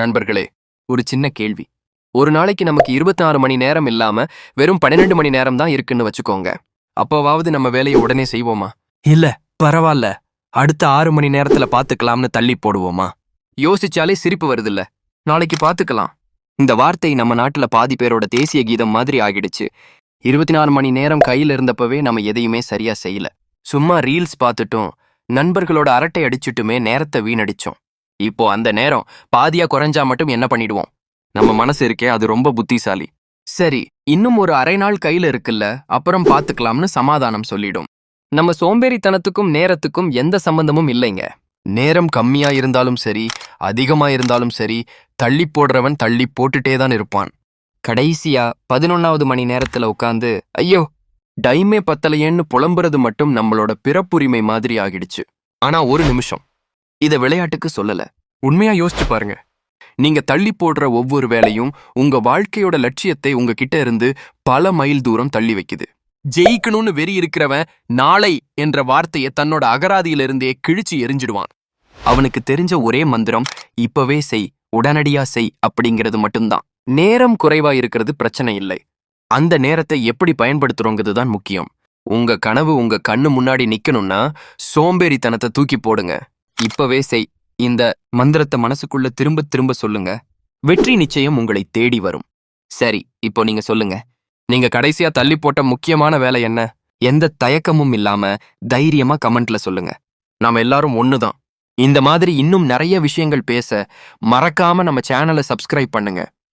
நண்பர்களே ஒரு சின்ன கேள்வி. ஒரு நாளைக்கு நமக்கு 24 மணி நேரம் இல்லாம வெறும் 12 மணி நேரம் தான் இருக்குன்னு வச்சுக்கோங்க. அப்போவாவது நம்ம வேலையை உடனே செய்வோமா? இல்ல பரவாயில்ல. அடுத்த ஆறு மணி நேரத்துல பாத்துக்கலாம்னு தள்ளி போடுவோமா? யோசிச்சாலே சிரிப்பு வருதுல்ல. நாளைக்கு பாத்துக்கலாம் இந்த வார்த்தை நம்ம நாட்டுல பாதி பேரோட தேசிய கீதம் மாதிரி ஆகிடுச்சு. இருபத்தி நாலு மணி நேரம் கையில இருந்தப்பவே நம்ம எதையுமே சரியா செய்யல. சும்மா ரீல்ஸ் பார்த்துட்டும். நண்பர்களோட அரட்டை அடிச்சுட்டுமே நேரத்தை வீணடிச்சோம். இப்போ அந்த நேரம் பாதியா குறைஞ்சா மட்டும் என்ன பண்ணிடுவோம்? நம்ம மனசு இருக்கே அது ரொம்ப புத்திசாலி. சரி இன்னும் ஒரு அரை நாள் கையில இருக்குல்ல அப்புறம் பாத்துக்கலாம்னு சமாதானம் சொல்லிடும். நம்ம சோம்பேறித்தனத்துக்கும் நேரத்துக்கும் எந்த சம்பந்தமும் இல்லைங்க. நேரம் கம்மியா இருந்தாலும் சரி அதிகமா இருந்தாலும் சரி தள்ளி போடுறவன் தள்ளி போட்டுட்டே தான் இருப்பான். கடைசியா பதினொன்னாவது மணி நேரத்துல உட்காந்து ஐயோ டைமே பத்தலையேன்னு புலம்புறது மட்டும் நம்மளோட பிறப்புரிமை மாதிரி ஆகிடுச்சு. ஆனா ஒரு நிமிஷம். இத விளையாட்டுக்கு சொல்லல. உண்மையா யோசிச்சு பாருங்க. நீங்க தள்ளி போடுற ஒவ்வொரு வேலையும் உங்க வாழ்க்கையோட லட்சியத்தை உங்ககிட்ட இருந்து பல மைல் தூரம் தள்ளி வைக்குது. ஜெயிக்கணும்னு வெறி இருக்கிறவன் நாளை என்ற வார்த்தையை தன்னோட அகராதியிலிருந்தே கிழிச்சு எரிஞ்சிடுவான். அவனுக்கு தெரிஞ்ச ஒரே மந்திரம் இப்பவே செய் உடனடியா செய் அப்படிங்கிறது மட்டும்தான். நேரம் குறைவா இருக்கிறது பிரச்சனை இல்லை. அந்த நேரத்தை எப்படி பயன்படுத்துறோங்கிறது தான் முக்கியம். உங்க கனவு உங்க கண்ணு முன்னாடி நிக்கணும்னா சோம்பேறித்தனத்தை தூக்கி போடுங்க. இப்பவே செய் இந்த மந்திரத்தை மனசுக்குள்ள திரும்ப திரும்ப சொல்லுங்க. வெற்றி நிச்சயம் உங்களை தேடி வரும். சரி இப்போ நீங்க சொல்லுங்க. நீங்க கடைசியா தள்ளி போட்ட முக்கியமான வேலை என்ன? எந்த தயக்கமும் இல்லாம தைரியமா கமெண்ட்ல சொல்லுங்க. நாம எல்லாரும் ஒண்ணுதான். இந்த மாதிரி இன்னும் நிறைய விஷயங்கள் பேச மறக்காம நம்ம சேனலை சப்ஸ்கிரைப் பண்ணுங்க.